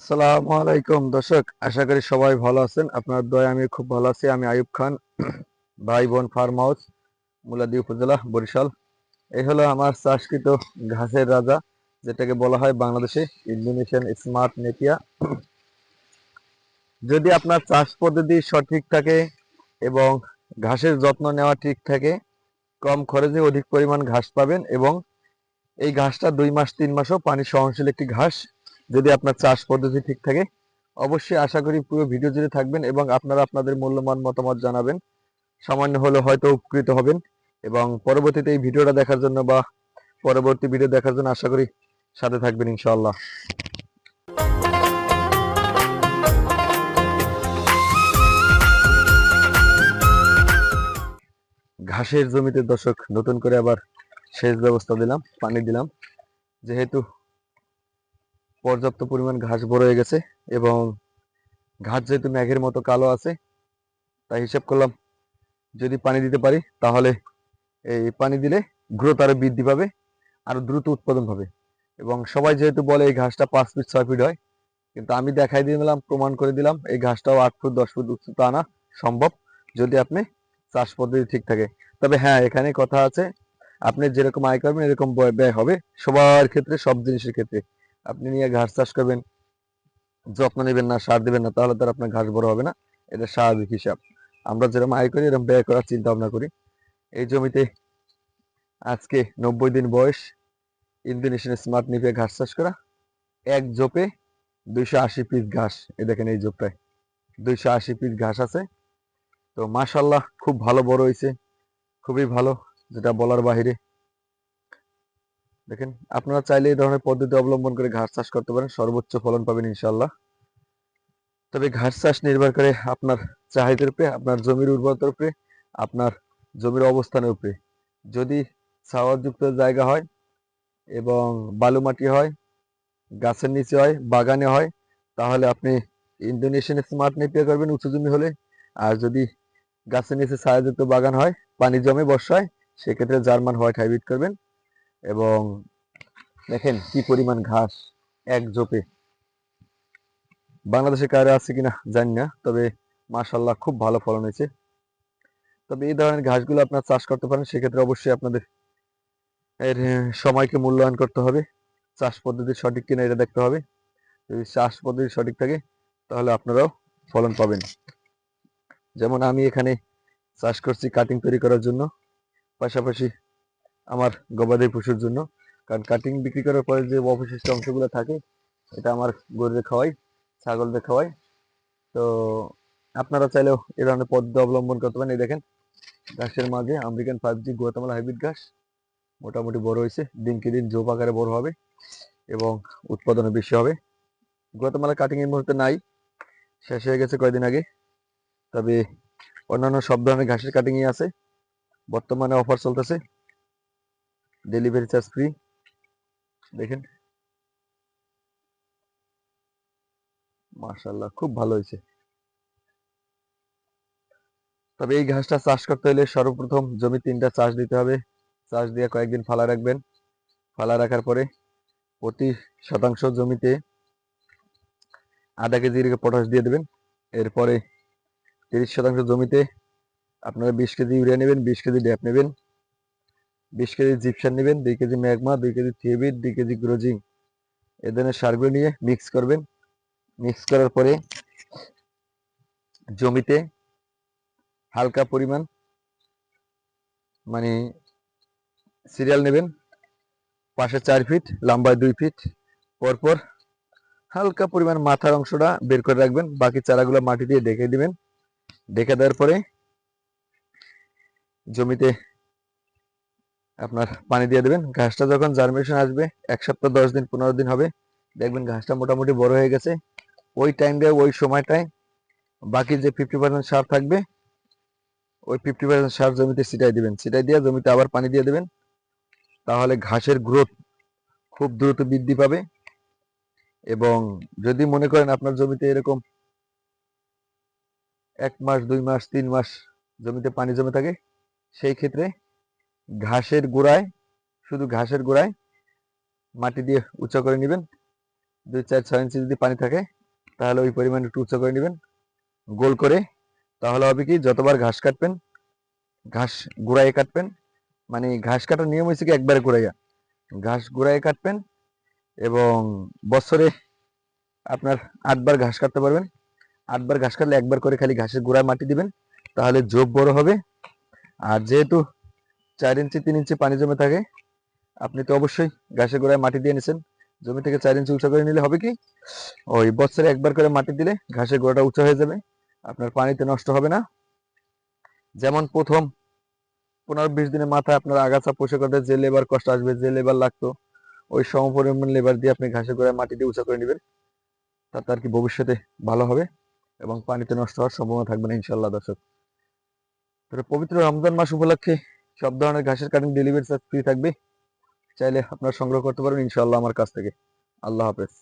আসসালামু আলাইকুম। দর্শক, আশা করি সবাই ভালো আছেন। আপনার দয় আমি খুব ভালো আছি। আমি আয়ুব খান ভাই বোন ফার্ম হাউস, মুলাদি উপজেলা, বরিশাল। এই হলো আমার চাষকৃত ঘাসের রাজা, যেটাকে বলা হয় বাংলাদেশে ইন্দোনেশিয়ান স্মার্ট নেপিয়া। যদি আপনার চাষ পদ্ধতি সঠিক থাকে এবং ঘাসের যত্ন নেওয়া ঠিক থাকে, কম খরচে অধিক পরিমাণ ঘাস পাবেন এবং এই ঘাসটা দুই মাস, তিন মাসও পানি সহনশীল একটি ঘাস যদি আপনার চাষ পদ্ধতি ঠিক থাকে, অবশ্যই আশা করি পুরো ভিডিও জুড়ে থাকবেন এবং আপনারা আপনাদের মূল্যবান মতামত জানাবেন। সামান্য হলে হয়তো উপকৃত হবেন এবং পরবর্তীতে এই ভিডিওটা দেখার জন্য বা পরবর্তী ভিডিও দেখার জন্য আশা করি সাথে থাকবেন ইনশাআল্লাহ। ঘাসের জমিতে দর্শক, নতুন করে আবার সেচ ব্যবস্থা দিলাম, পানি দিলাম। যেহেতু পর্যাপ্ত পরিমাণ ঘাস বড় হয়ে গেছে এবং ঘাস যেহেতু মেঘের মতো কালো আছে, তাই হিসাব করলাম যদি পানি দিতে পারি তাহলে এই পানি দিলে গ্রোথ আরও বৃদ্ধি পাবে, আরও দ্রুত উৎপাদন হবে এবং সবাই যেহেতু বলে এই ঘাসটা পাঁচ ফিট ছয় ফিট হয়, কিন্তু আমি দেখাই দিয়ে দিলাম, প্রমাণ করে দিলাম, এই ঘাসটাও আট ফুট দশ ফুট উচ্চতা আনা সম্ভব যদি আপনি চাষ পদ্ধতি ঠিক থাকে। তবে হ্যাঁ এখানে কথা আছে, আপনি যেরকম আয় করবেন এরকম ব্যয় হবে সবার ক্ষেত্রে, সব জিনিসের ক্ষেত্রে। আপনি নিয়ে ঘাস চাষ করবেন, যত্ন নেবেন না, সার দেবেন না, তাহলে তার আপনার ঘাস বড় হবে না। এটা স্বাভাবিক হিসাব। আমরা যেরকম আয় করি, এরকম ব্যয় করার চিন্তা ভাবনা করি। এই জমিতে আজকে নব্বই দিন বয়স, ইন্দোনেশিয়ান স্মার্ট নিপে ঘাস চাষ করা, এক জোপে দুইশো আশি পিস ঘাস। এ দেখেন এই জোপটায় দুইশো আশি পিস ঘাস আছে। তো মাশাল্লাহ খুব ভালো বড় হয়েছে, খুবই ভালো, যেটা বলার বাহিরে। দেখেন, আপনারা চাইলে এই ধরনের পদ্ধতি অবলম্বন করে ঘাস চাষ করতে পারেন, সর্বোচ্চ ফলন পাবেন ইনশাল্লাহ তবে ঘাস চাষ নির্ভর করে আপনার চাহিদার উপরে, আপনার জমির উর্বরতার উপরে, আপনার জমির অবস্থানের উপরে। যদি ছাওয়াযুক্ত জায়গা হয় এবং বালু মাটি হয়, গাছের নিচে হয়, বাগানে হয়, তাহলে আপনি ইন্দোনেশিয়ান স্মার্ট নেপিয়া করবেন, উঁচু জমি হলে। আর যদি গাছের নিচে ছায়াযুক্ত বাগান হয়, পানি জমে বর্ষায়, সেক্ষেত্রে জার্মান হোয়াইট হাইব্রিড করবেন। এবং দেখেন কি পরিমাণ ঘাস এক জোপে বাংলাদেশে কারে আছে কিনা জানি না, তবে মাশাল্লাহ খুব ভালো ফলন হয়েছে। তবে এই ধরনের ঘাসগুলো আপনার চাষ করতে পারেন, সেক্ষেত্রে অবশ্যই আপনাদের এর সময়কে মূল্যায়ন করতে হবে। চাষ পদ্ধতি সঠিক কিনা এটা দেখতে হবে। যদি চাষ পদ্ধতি সঠিক থাকে, তাহলে আপনারাও ফলন পাবেন। যেমন আমি এখানে চাষ করছি কাটিং তৈরি করার জন্য। পাশাপাশি আমার গবাদি পশুর জন্য। কারণ কাটিং বিক্রি করার পরে যে অবশিষ্ট অংশগুলো থাকে, এটা আমার গরুদের খাওয়াই, ছাগলদের খাওয়াই। তো আপনারা চাইলেও এ ধরনের পদ্ধতি অবলম্বন করতে পারেন। এই দেখেন, ঘাসের মাঝে American five G Guatemala hybrid ঘাস মোটামুটি বড় হয়েছে। দিনকে দিন জোপ আকারে বড় হবে এবং উৎপাদনও বেশি হবে। গুয়াতামালা কাটিং এর মুহূর্তে নাই, শেষ হয়ে গেছে কয়দিন আগে। তবে অন্যান্য সব ধরনের ঘাসের কাটিংই আছে। বর্তমানে অফার চলতেছে। ডেলিভারি চার্জ ফ্রি দেখেন। মাশাল্লাহ খুব ভালো হয়েছে। তবে এই ঘাসটা চাষ করতে হলে সর্বপ্রথম জমি তিনটা চাষ দিতে হবে। চাষ দিয়ে কয়েকদিন ফালা রাখবেন। ফালা রাখার পরে প্রতি শতাংশ জমিতে আধা কেজি পটাশ দিয়ে দেবেন। এরপরে তিরিশ শতাংশ জমিতে আপনারা বিশ কেজি ইউরিয়া নেবেন, বিশ কেজি ড্যাপ নেবেন। বিশ কেজি জিপসার নেবেন, দুই কেজি ম্যাগমা, দুই কেজি থিয়েবিট দুই কেজি গ্রোজিং। এ ধরনের সারগুলো নিয়ে মিক্স করবেন। মিক্স করার পরে জমিতে হালকা পরিমাণ মানে সিরিয়াল নেবেন। পাশে চার ফিট লম্বায় দুই ফিট পরপর হালকা পরিমাণ মাথার অংশটা বের করে রাখবেন। বাকি চারাগুলো মাটি দিয়ে ঢেকে দিবেন। ঢেকে দেওয়ার পরে জমিতে আপনার পানি দিয়ে দেবেন। ঘাসটা যখন জার্মিনেশন আসবে, এক সপ্তাহ, দশ দিন, পনেরো দিন হবে, দেখবেন ঘাসটা মোটামুটি বড় হয়ে গেছে। ওই টাইমটায় ওই সময়টায় বাকি যে ফিফটি পার্সেন্ট সার থাকবে, ওই ফিফটি পার্সেন্ট সার জমিতে ছিটাই দিবেন। ছিটাই দিয়ে জমিতে আবার পানি দিয়ে দেবেন। তাহলে ঘাসের গ্রোথ খুব দ্রুত বৃদ্ধি পাবে। এবং যদি মনে করেন আপনার জমিতে এরকম এক মাস, দুই মাস, তিন মাস জমিতে পানি জমে থাকে, সেই ক্ষেত্রে ঘাসের গোড়ায়, শুধু ঘাসের গোড়ায় মাটি দিয়ে উঁচা করে নেবেন। দুই চার ছয় ইঞ্চি যদি পানি থাকে, তাহলে ওই পরিমাণ একটু উঁচু করে নেবেন। গোল করে, তাহলে হবে কি, যতবার ঘাস কাটবেন, ঘাস গুড়াইয়ে কাটবেন মানে ঘাস কাটার নিয়ম হয়েছে কি, একবারে গুড়াইয়া ঘাস গুড়াইয়ে কাটবেন এবং বছরে আপনার আটবার ঘাস কাটতে পারবেন। আটবার ঘাস কাটলে একবার করে খালি ঘাসের গোড়ায় মাটি দিবেন, তাহলে জোব বড় হবে। আর যেহেতু চার ইঞ্চি, তিন ইঞ্চি পানি জমে থাকে। আপনি তো অবশ্যই ঘাসের গোড়ায় মাটি দিয়ে নিছেন জমি থেকে চার ইঞ্চি উঁচা করে নিলে হবে কি? ওই বছরে একবার করে মাটি দিলে ঘাসের গোড়াটা উঁচা হয়ে যাবে। আপনার পানিতে নষ্ট হবে না। যেমন প্রথম পনেরো বিশ দিনের মাথায় আপনার আগাছা পোষে করতে যে লেবার কষ্ট আসবে, যে লেবার লাগতো, ওই সম পরিমাণ লেবার দিয়ে আপনি ঘাসের গোড়ায় মাটি দিয়ে উঁচা করে নেবেন। তাতে আর কি ভবিষ্যতে ভালো হবে এবং পানিতে নষ্ট হওয়ার সম্ভাবনা থাকবে না ইনশাল্লাহ দর্শক। তবে পবিত্র রমজান মাস উপলক্ষে সব ধরনের ঘাসের কাটিং ডেলিভারি চার্জ ফ্রি থাকবে। চাইলে আপনারা সংগ্রহ করতে পারবেন ইনশাল্লাহ আমার কাছ থেকে। আল্লাহ হাফেজ।